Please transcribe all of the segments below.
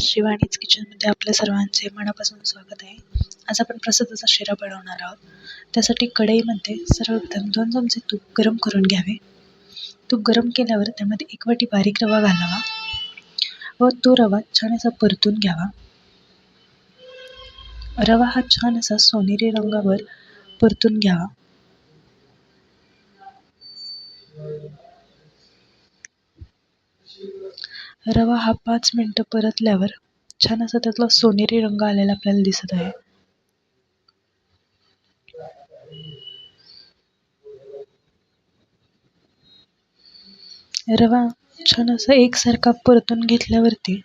शिवानीज किचनमध्ये आपल्या सर्वांचे मनापासून स्वागत आहे. आज आपण प्रसादाचा शिरा बनवणार आहोत. त्यासाठी कढईमध्ये सर्वप्रथम दोन चमचे तूप गरम करून घ्यावे. तूप गरम केल्यावर त्यामध्ये एक वाटी बारीक रवा घालावा व तो रवा छान असा परतून घ्यावा. रवा हा छान असा सोनेरी रंगावर परतून घ्यावा. रवा हा पाच मिनटं परतल्यावर छान असा त्यातला सोनेरी रंग आलेला आपल्याला दिसत आहे. रवा छान असा एकसारखा परतून घेतल्यावरती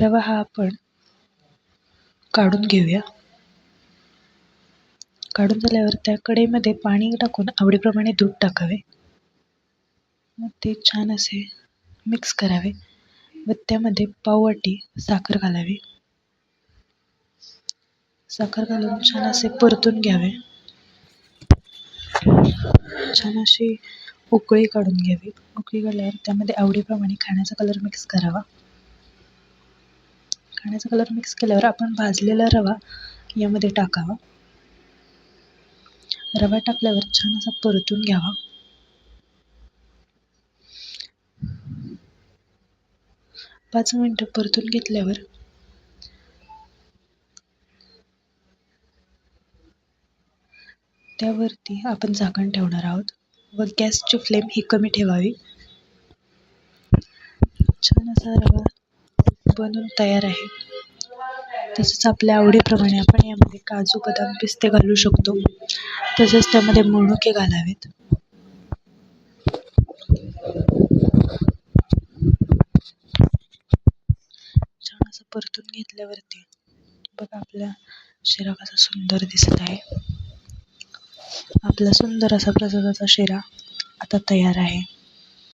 रवा हा आपण काढून घेऊया. काढून झाल्यावर त्या कढईमध्ये पाणी टाकून आवडीप्रमाणे दूध टाकावे. मग ते छान असे मिक्स करावे. व त्यामध्ये पाववाटी साखर घालावी. साखर घालून छान असे परतून घ्यावे. छान अशी उकळी काढून घ्यावी. उकळी काढल्यावर त्यामध्ये आवडीप्रमाणे खाण्याचा कलर मिक्स करावा. खाण्याचा कलर मिक्स केल्यावर आपण भाजलेला रवा यामध्ये टाकावा. रवा टाकल्यावर छान असा परतून घ्यावा. पाच मिनटं परतून घेतल्यावर. त्यावरती आपण झाकण ठेवणार आहोत. व गॅसची फ्लेम ही कमी ठेवावी. छान असा रवा बनून तयार आहे. तसंच आपल्या आवडीप्रमाणे आपण यामध्ये काजू बदाम पिस्ते घालू शकतो. तसेच त्यामध्ये मनुके घालावेत छान असं परतून घेतल्यावरती बघा आपला शिरा कसा सुंदर दिसत आहे. आपला सुंदर असा प्रसादाचा शिरा आता तयार आहे.